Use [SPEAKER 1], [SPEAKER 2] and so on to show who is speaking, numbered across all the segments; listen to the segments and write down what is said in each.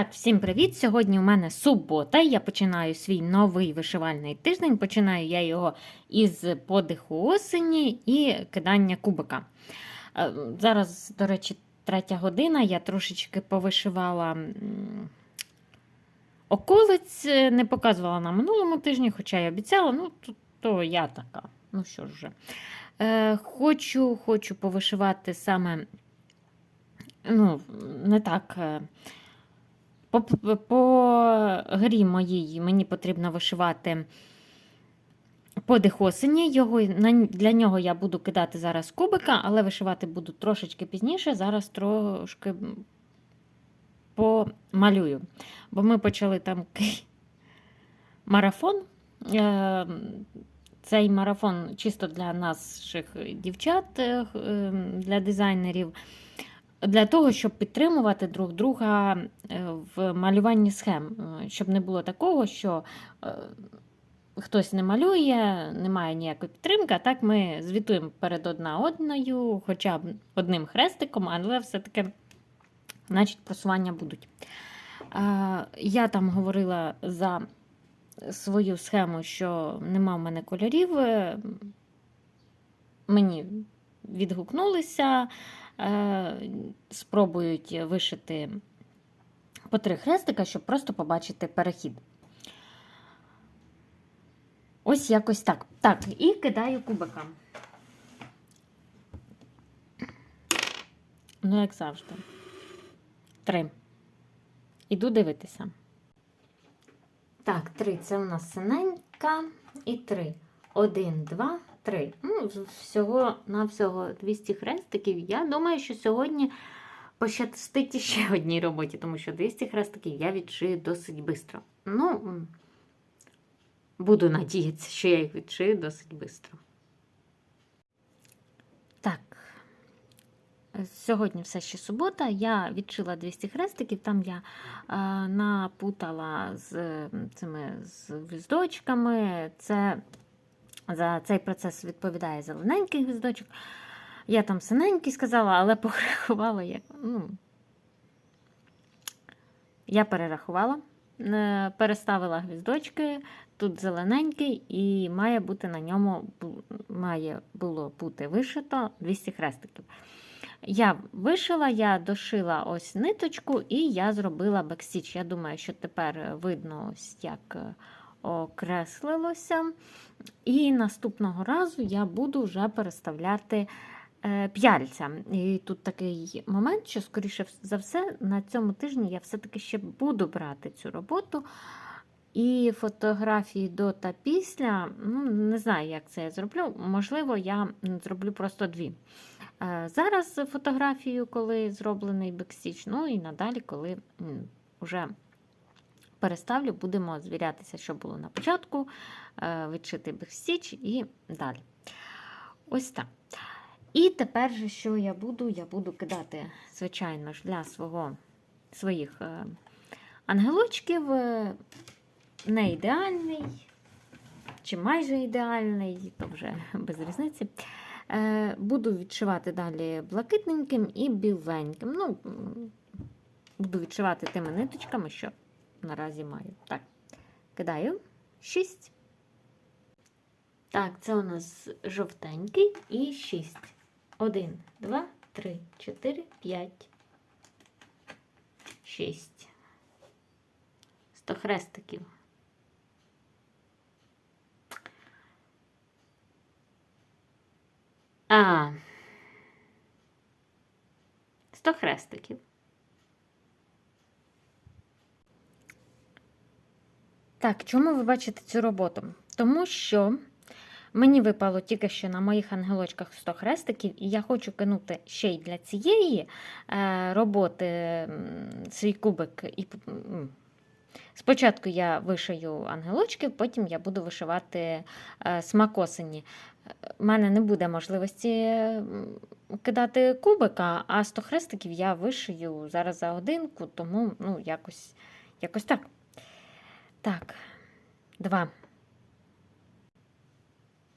[SPEAKER 1] Так, всім привіт! Сьогодні у мене субота. Я починаю свій новий вишивальний тиждень. Починаю я його із подиху осені і кидання кубика. Е, Зараз, до речі, третя година. Я трошечки повишивала околиць, е, не показувала на минулому тижні, хоча я обіцяла, ну, то, то я така. Ну що ж вже. Е, Хочу, хочу повишивати саме, ну, не так. По, по- грі моїй мені потрібно вишивати подих осені. Його, для нього я буду кидати зараз кубика, але вишивати буду трошечки пізніше. Зараз трошки помалюю. Бо ми почали там марафон. Е, Цей марафон чисто для наших дівчат, е, е, для дизайнерів для того, щоб підтримувати друг друга е, в малюванні схем, Е, щоб не було такого, що е, хтось не малює, немає ніякої підтримки, а так ми звітуємо перед одна одною, хоча б одним хрестиком, але все-таки значить, просування будуть. Я там говорила за свою схему, що нема в мене кольорів. Мені відгукнулися, спробують вишити по три хрестика, щоб просто побачити перехід. Ось якось так. Так, і кидаю кубика. Ну, як завжди. Три. Іду дивитися. Так, три. Це у нас синенька і три. Один, два, три. Ну, всього на всього 200 хрестиків. Я думаю, що сьогодні пощастить ще одній роботі, тому що 200 хрестиків я відшию досить швидко. Ну, буду надіятися, що я їх відшию досить швидко. Так. Сьогодні все ще субота. Я відшила 200 хрестиків. Там я е, напутала з цими з гвіздочками. Це за цей процес відповідає зелененький гвіздочок. Я там синенький сказала, але порахувала як. Ну, я перерахувала, е, переставила гвіздочки, тут зелененький, і має бути на ньому має було бути вишито 200 хрестиків. Я вишила, я дошила ось ниточку і я зробила бекстіч. Я думаю, що тепер видно, ось як е, окреслилося. І наступного разу я буду вже переставляти е, п'яльця. І тут такий момент, що, скоріше за все, на цьому тижні я все-таки ще буду брати цю роботу. І фотографії до та після, ну, не знаю, як це я зроблю. Можливо, я зроблю просто дві. Е, Зараз фотографію, коли зроблений бекстіч, ну і надалі, коли вже переставлю, будемо звірятися, що було на початку, е, відшити бекстіч і далі. Ось так. І тепер, же, що я буду? Я буду кидати, звичайно ж, для свого, своїх е, ангелочків е, не ідеальний, чи майже ідеальний, то вже без різниці. Буду відшивати далі блакитненьким і біленьким. Ну, буду відшивати тими ниточками, що наразі маю. Так, кидаю 6. Так, це у нас жовтенький і 6. 1, 2, 3, 4, 5, 6. 100 хрестиків. А. 100 хрестиків. Так, чому ви бачите цю роботу? Тому що мені випало тільки що на моїх ангелочках 100 хрестиків, і я хочу кинути ще й для цієї е, роботи свій кубик. І, спочатку я вишию ангелочки, потім я буду вишивати е, смак. У мене не буде можливості кидати кубика, а 100 хрестиків я вишию зараз за годинку, тому ну, якось, якось так. Так, два.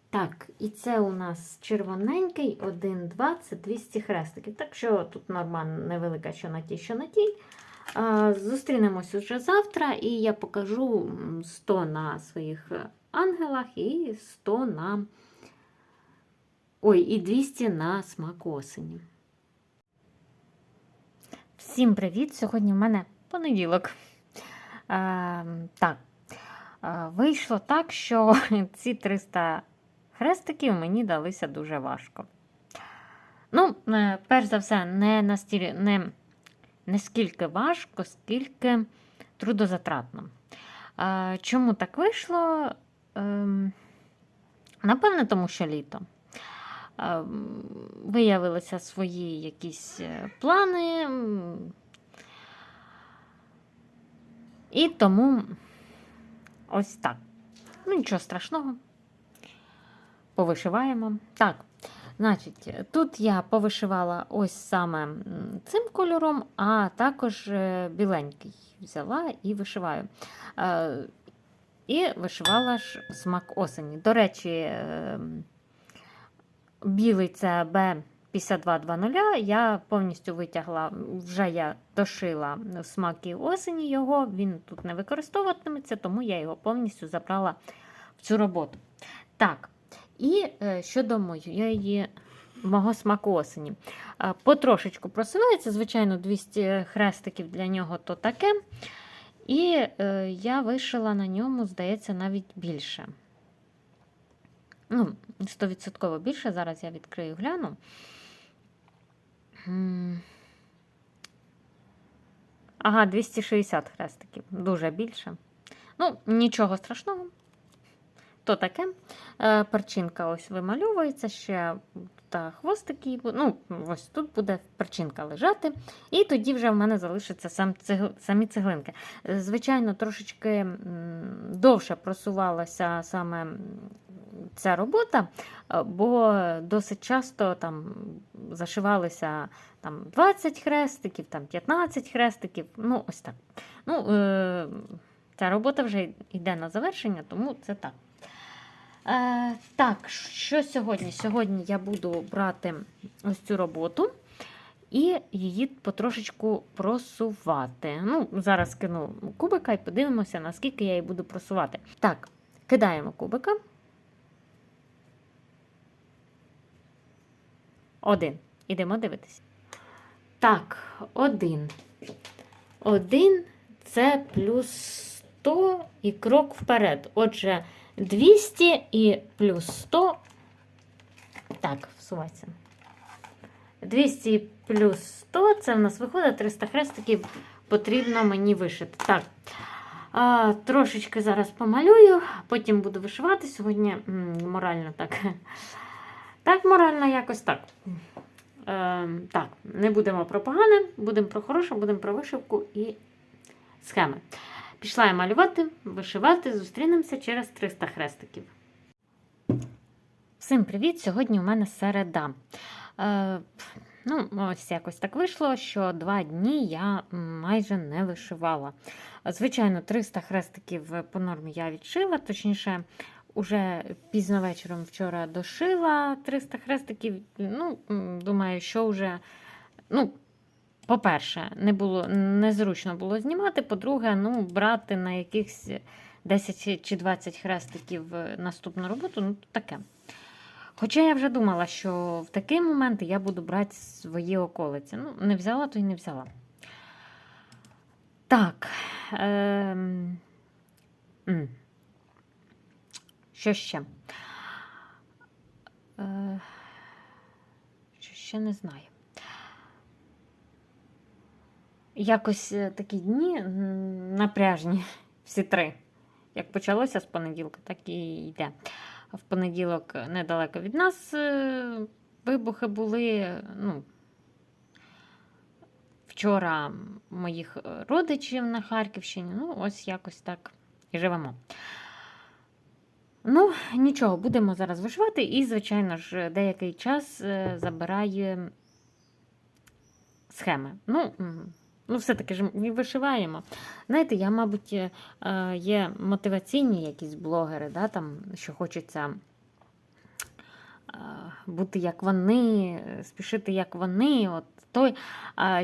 [SPEAKER 1] Так, і це у нас червоненький, один, два, це 200 хрестиків. Так що тут норма невелика, що на тій, що на тій. Зустрінемось уже завтра, і я покажу 100 на своїх е, ангелах і 100 на. Ой, і 200 на смак осені. Всім привіт! Сьогодні в мене понеділок. А, так, а, вийшло так, що ці 300 хрестиків мені далися дуже важко. Ну, е, перш за все, не настільки, не, не скільки важко, скільки трудозатратно. А, чому так вийшло? Ем, напевне, тому що літо. Ем, Виявилися свої якісь е, плани. І тому ось так. Ну, нічого страшного. Повишиваємо. Так, значить, тут я повишивала ось саме цим кольором, а також е, біленький взяла і вишиваю. Е, І вишивала ж смак осені. До речі, е, білий це Б5220. Я повністю витягла, вже я дошила в смаки осені його, він тут не використовуватиметься, тому я його повністю забрала в цю роботу. Так, і е, щодо моєї мого смаку осені. Е, Потрошечку просувається, звичайно, 200 хрестиків для нього то таке. І е, я вишила на ньому, здається, навіть більше. Ну, 100% більше. Зараз я відкрию гляну. Ага, 260 хрестиків. Дуже більше. Ну, нічого страшного. То таке. Е, перчинка ось вимальовується ще та хвостики. Ну, ось тут буде перчинка лежати. І тоді вже в мене залишаться сам цигл, самі цеглинки. Звичайно, трошечки довше просувалася саме ця робота, бо досить часто там зашивалися там, 20 хрестиків, там, 15 хрестиків. Ну, ось так. Ну, е, ця робота вже йде на завершення, тому це так. Е, так, що сьогодні? Сьогодні я буду брати ось цю роботу і її потрошечку просувати. Ну, зараз кину кубика і подивимося, наскільки я її буду просувати. Так, кидаємо кубика. Один. Ідемо дивитися. Так, один. Один це плюс 100 і крок вперед. Отже, 200 і плюс 100. Так, всувайся. 200 плюс 100 це в нас виходить 300 хрестиків потрібно мені вишити. Так. А, трошечки зараз помалюю, потім буду вишивати. Сьогодні м, морально так. Так, морально якось так. Е, так, не будемо про погане, будемо про хороше, будемо про вишивку і схеми. Пішла я малювати, вишивати, зустрінемося через 300 хрестиків. Всім привіт! Сьогодні у мене середа. Е, ну, ось якось так вийшло, що два дні я майже не вишивала. Звичайно, 300 хрестиків по нормі я відшила, точніше, уже пізно вечором вчора дошила 300 хрестиків. Ну, думаю, що вже. Ну, по-перше, не було незручно було знімати. По-друге, ну, брати на якихось 10 чи 20 хрестиків е, наступну роботу, ну таке. Хоча я вже думала, що в такий момент я буду брати свої околиці. Ну, не взяла, то й не взяла. Так. Ем... Що ще? Е... Що ще не знаю. Якось е, такі дні напряжні, всі три. Як почалося з понеділка, так і йде. В понеділок недалеко від нас е, вибухи були. Ну, вчора моїх е, родичів на Харківщині. Ну, ось якось так і живемо. Ну, нічого, будемо зараз вишивати, і, звичайно ж, деякий час е, забирає схеми. Ну, ну все-таки ж ми вишиваємо. Знаєте, я, мабуть, е, е, є мотиваційні якісь блогери, да, там, що хочеться бути як вони, е, спішити як вони. От той.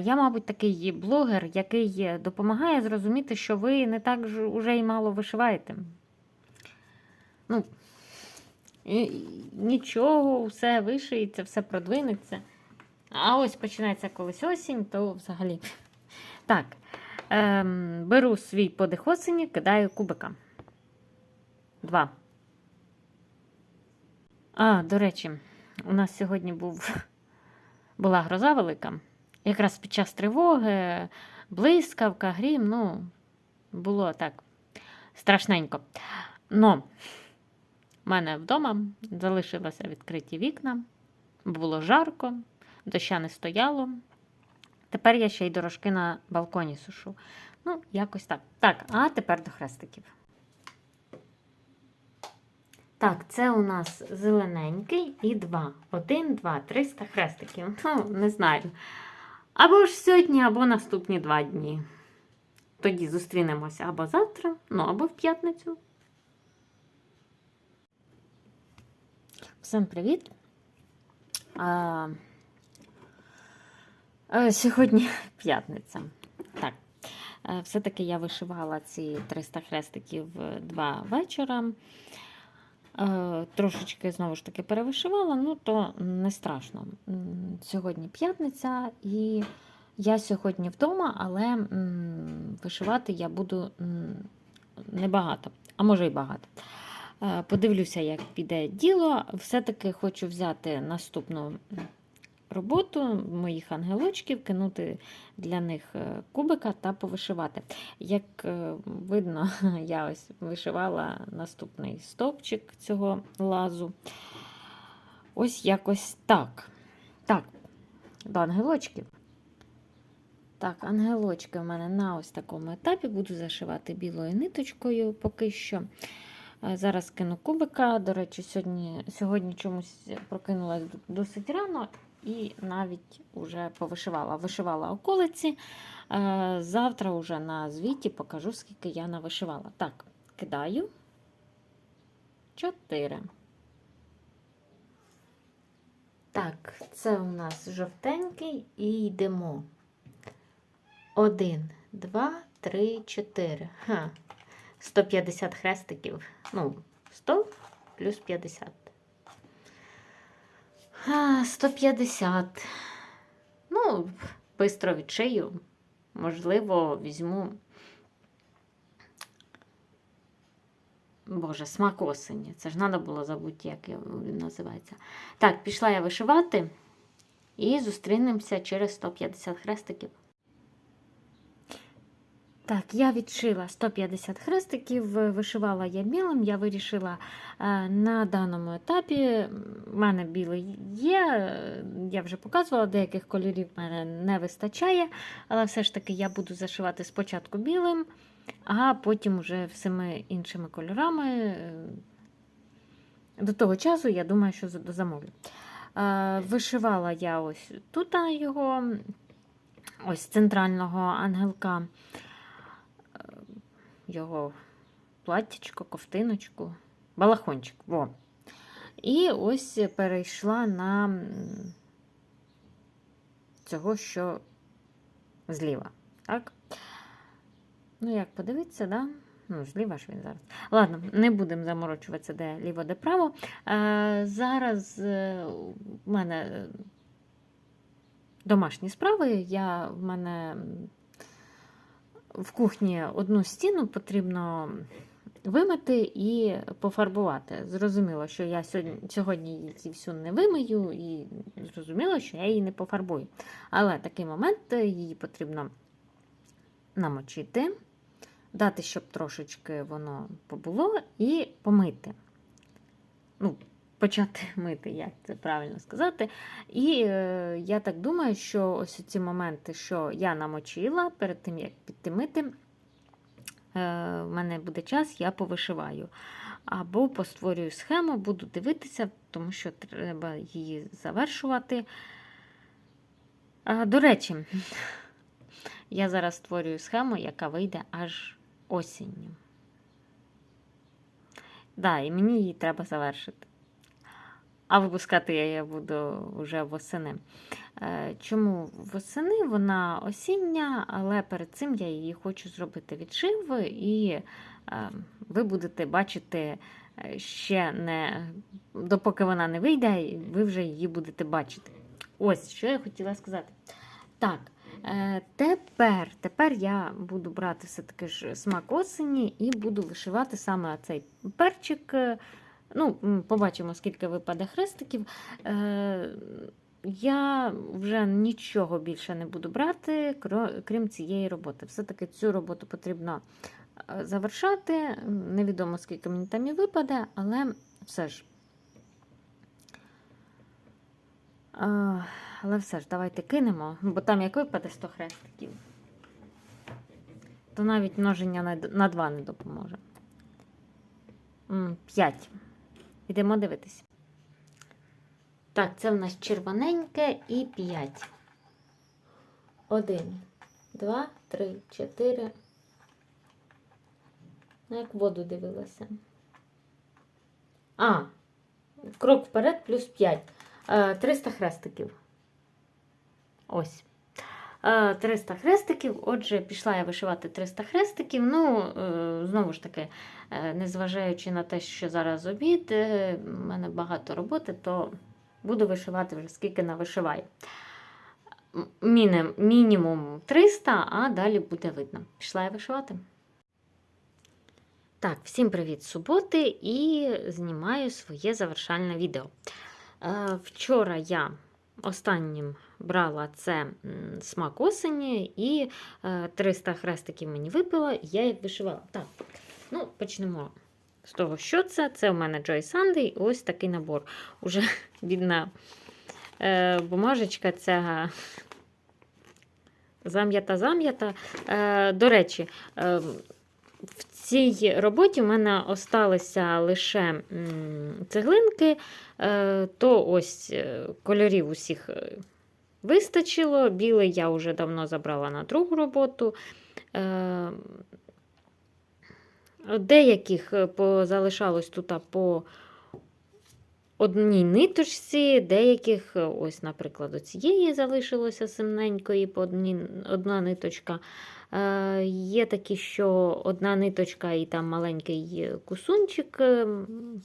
[SPEAKER 1] Я, мабуть, такий блогер, який допомагає зрозуміти, що ви не так ж уже й мало вишиваєте. Ну, і- і нічого, все вишиється, все продвинеться. А ось починається колись осінь, то взагалі. Так, ем, беру свій подих осені, кидаю кубика. Два. А, до речі, у нас сьогодні був, була гроза велика. Якраз під час тривоги, блискавка, грім, ну, було так страшненько. Но в мене вдома залишилися відкриті вікна, було жарко, доща не стояло. Тепер я ще й дорожки на балконі сушу. Ну, якось так. Так, а тепер до хрестиків. Так, це у нас зелененький і два. Один, два, триста хрестиків. Ну, не знаю. Або ж сьогодні, або наступні два дні. Тоді зустрінемося або завтра, ну або в п'ятницю. Всім привіт. Е, сьогодні п'ятниця. Так. Е, Все-таки я вишивала ці 300 хрестиків е, два вечора. Трошечки знову ж таки перевишивала, ну то не страшно. Сьогодні п'ятниця, і я сьогодні вдома, але вишивати я буду небагато, а може й багато. Подивлюся, як піде діло. Все-таки хочу взяти наступну роботу моїх ангелочків, кинути для них е, кубика та повишивати. Як е, видно, я ось вишивала наступний стовпчик цього лазу. Ось якось так. Так, до ангелочків. Так, ангелочки в мене на ось такому етапі буду зашивати білою ниточкою поки що. Е, Зараз кину кубика. До речі, сьогодні, сьогодні чомусь прокинулась досить рано і навіть вже повишивала. Вишивала околиці. Е, Завтра вже на звіті покажу, скільки я навишивала. Так, кидаю. Чотири. Так, це у нас жовтенький і йдемо. Один, два, три, чотири. Ха. 150 хрестиків. Ну, 100 плюс 50. А, 150. Ну, бистро відшию. Можливо, візьму. Боже, смак осені. Це ж треба було забути, як він називається. Так, пішла я вишивати і зустрінемося через 150 хрестиків. Так, я відшила 150 хрестиків, вишивала я білим. Я вирішила е, на даному етапі. В мене білий є, е, я вже показувала, деяких кольорів в мене не вистачає, але все ж таки я буду зашивати спочатку білим, а потім вже всіми іншими кольорами. Е, До того часу, я думаю, що за- замовлю. Вишивала я ось тут його, ось центрального ангелка його платтячко, ковтиночку, балахончик. Во. І ось перейшла на цього, що зліва. Так? Ну, як подивитися, да? Ну, зліва ж він зараз. Ладно, не будемо заморочуватися, де ліво, де право. Е, зараз е, в мене домашні справи. Я, в мене в кухні одну стіну потрібно вимити і пофарбувати. Зрозуміло, що я сьогодні, її всю не вимию, і зрозуміло, що я її не пофарбую. Але такий момент е, її потрібно намочити, дати, щоб трошечки воно побуло, і помити. Ну, почати мити, як це правильно сказати. І е, я так думаю, що ось ці моменти, що я намочила перед тим, як піти мити, е, в мене буде час, я повишиваю. Або постворюю схему, буду дивитися, тому що треба її завершувати. До речі, я зараз створюю схему, яка вийде аж осінню. Да, і мені її треба завершити. А випускати я її буду вже восени. Е, Чому восени? Вона осіння, але перед цим я її хочу зробити відшив, і е, ви будете бачити е, ще не допоки вона не вийде, ви вже її будете бачити. Ось що я хотіла сказати. Так, тепер, тепер я буду брати все-таки ж смак осені і буду вишивати саме цей перчик. Ну, побачимо, скільки випаде хрестиків. Е, я вже нічого більше не буду брати, крім цієї роботи. Все-таки цю роботу потрібно е, завершати. Невідомо, скільки мені там і випаде, але все ж. Е, Але все ж, давайте кинемо, бо там як випаде 100 хрестиків, то навіть множення на, д- на 2 не допоможе. 5. Йдемо дивитись. Так, це в нас червоненьке і 5. 1, 2, 3, 4. Ну, як воду дивилася. А, крок вперед плюс 5. 300 хрестиків. Ось. Е, 300 хрестиків. Отже, пішла я вишивати 300 хрестиків. Ну, е, знову ж таки, е, незважаючи на те, що зараз обід, е, в мене багато роботи, то буду вишивати вже скільки навишиваю. Мінімум 300, а далі буде видно. Пішла я вишивати. Так, всім привіт суботи і знімаю своє завершальне відео. Е, Вчора я останнім брала це смак осені, і е, 300 хрестиків мені випало, і я їх вишивала. Так, ну почнемо з того, що це. Це у мене Joy Sunday, ось такий набор. Уже бідна е, бумажечка ця зам'ята-зам'ята. Е, до речі, е, в цій роботі в мене осталися лише цеглинки, е, то ось е, кольорів усіх е, вистачило. Білий я вже давно забрала на другу роботу. Е, Деяких е, позалишалось тут по одній ниточці, деяких, е, ось, наприклад, у цієї залишилося семненької по одній, одна ниточка. Е, Є такі, що одна ниточка і там маленький кусунчик. е, м.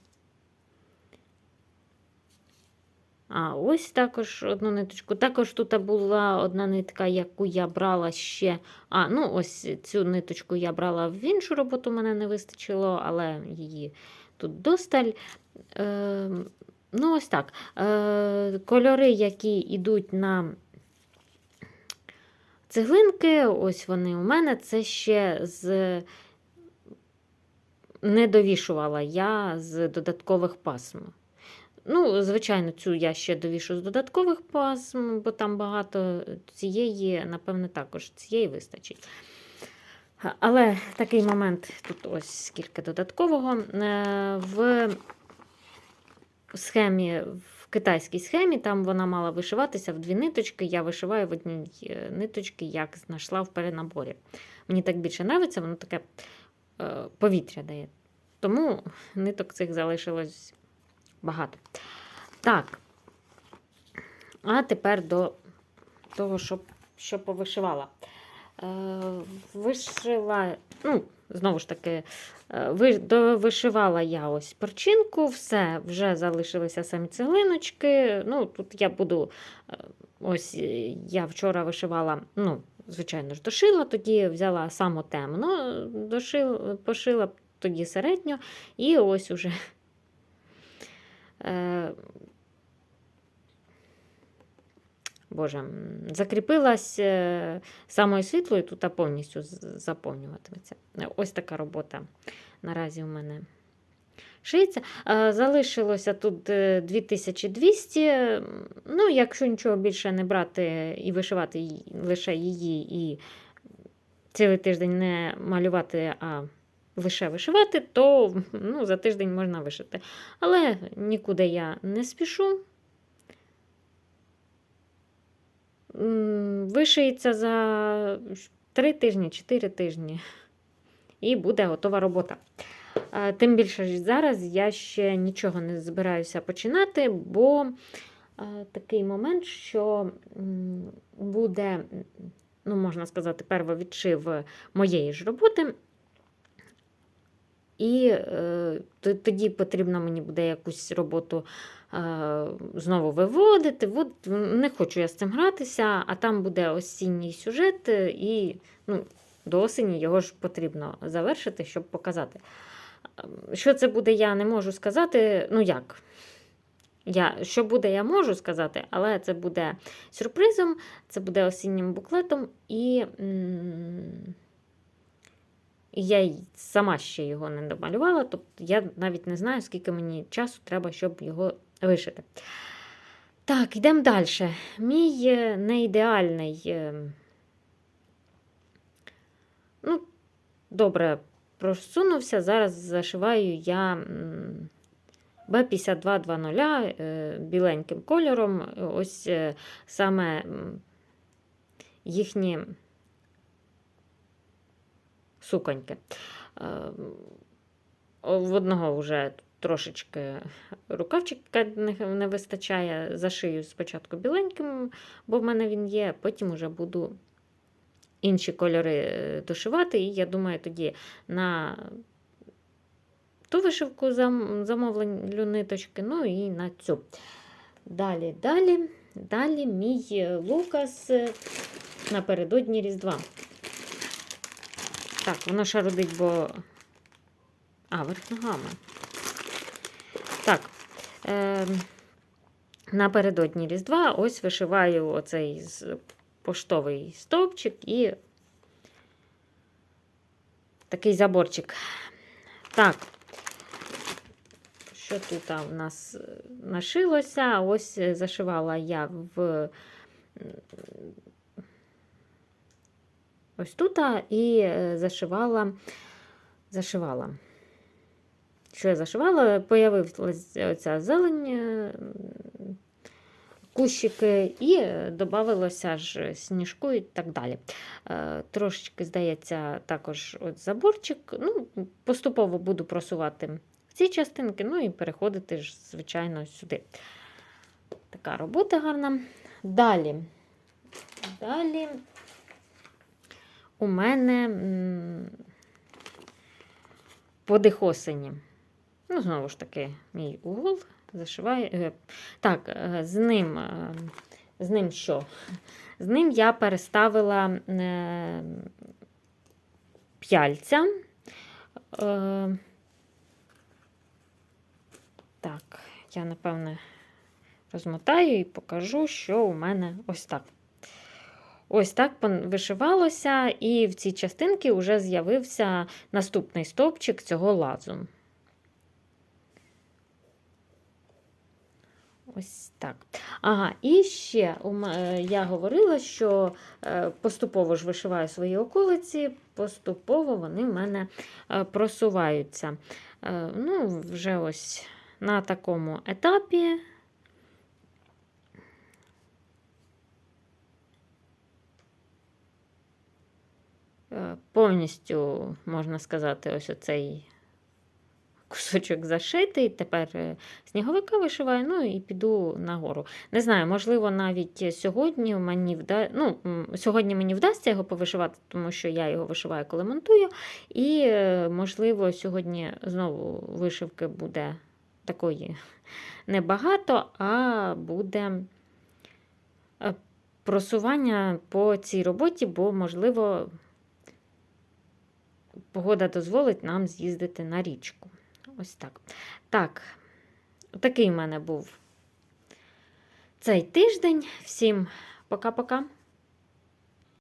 [SPEAKER 1] А ось також одну ниточку. Також тут була одна нитка, яку я брала ще. А, ну ось цю ниточку я брала в іншу роботу, мене не вистачило, але її тут досталь. Е, ну, ось так. Е, кольори, які йдуть на цеглинки, ось вони у мене. Це ще з. Не довішувала я з додаткових пасм. Ну, звичайно, цю я ще довішу з додаткових пасм, бо там багато цієї, напевне, також цієї вистачить. Але такий момент, тут ось скільки додаткового. Е, В схемі, в китайській схемі, там вона мала вишиватися в дві ниточки. Я вишиваю в одній е, ниточці, як знайшла в перенаборі. Мені так більше подобається, воно таке е, повітря дає. Тому ниток цих залишилось багато. Так. А тепер до того, що, що повишивала. Е, вишила, ну, знову ж таки, е, ви, довишивала я ось перчинку, все, вже залишилися самі цеглиночки. Ну, тут я буду, е, ось е, я вчора вишивала, ну, звичайно ж, дошила, тоді взяла само темно, дошила, пошила тоді середньо, і ось уже Боже, м, закріпилась е, самою світлою, тут повністю заповнюватиметься. Е, Ось така робота наразі у мене шиється. Е, Залишилося тут е, 2200. Ну, якщо нічого більше не брати і вишивати лише її, і цілий тиждень не малювати, а лише вишивати, то ну, за тиждень можна вишити. Але нікуди я не спішу. Вишиється за 3 тижні, 4 тижні. І буде готова робота. Тим більше зараз я ще нічого не збираюся починати, бо такий момент, що буде, ну, можна сказати, первовідшив моєї ж роботи. І е, тоді потрібно мені буде якусь роботу е, знову виводити. От, не хочу я з цим гратися, а там буде осінній сюжет, е, і ну, до осені його ж потрібно завершити, щоб показати. Ем, Що це буде, я не можу сказати. Ну як? Я, що буде, я можу сказати, але це буде сюрпризом, це буде осіннім буклетом, і м, і я сама ще його не домалювала, тобто я навіть не знаю, скільки мені часу треба, щоб його вишити. Так, йдемо далі. Мій е, неідеальний. е, Ну, добре, просунувся. Зараз зашиваю я м, Б5220 е, біленьким кольором. Ось саме м, їхні суконьки. Е, В одного вже трошечки рукавчика не вистачає. Зашию спочатку біленьким, бо в мене він є, потім вже буду інші кольори е, дошивати. І я думаю, тоді на ту вишивку зам- замовлю ниточки, ну і на цю. Далі, далі, далі мій е, Лукас напередодні Різдва. Так, воно ще родить, бо. А, верх ногами. Так. Е, напередодні Різдва ось вишиваю оцей поштовий стовпчик і такий заборчик. Так. Що тут в нас е, нашилося? Ось е, зашивала я в ось тут і е, зашивала, зашивала. Що я зашивала? Появилася оця зелень, е, кущики, і е, додавалося ж сніжку і так далі. Трошечки, здається, також от заборчик. Ну, поступово буду просувати ці частинки, ну і переходити ж, звичайно, сюди. Така робота гарна. Далі. Далі у мене подих осені. Ну, знову ж таки, мій угол зашиваю. е, Так, е, з ним, е, з ним що? З ним я переставила п'яльця. Так, я, напевне, розмотаю і покажу, що у мене ось так. Ось так вишивалося, і в цій частинці вже з'явився наступний стовпчик цього лазу. Ось так. Ага, і ще е, я говорила, що е, поступово ж вишиваю свої околиці, поступово вони в мене е, просуваються. Ну, вже ось на такому етапі. Повністю, можна сказати, ось оцей кусочок зашитий. Тепер е, сніговика вишиваю, ну і піду нагору. Не знаю, можливо, навіть сьогодні мені вда... ну, сьогодні мені вдасться його повишивати, тому що я його вишиваю, коли монтую. І, е, можливо, сьогодні знову вишивки буде такої небагато, а буде е, просування по цій роботі, бо, можливо, погода дозволить нам з'їздити на річку. Ось так. Так, такий в мене був цей тиждень. Всім пока-пока.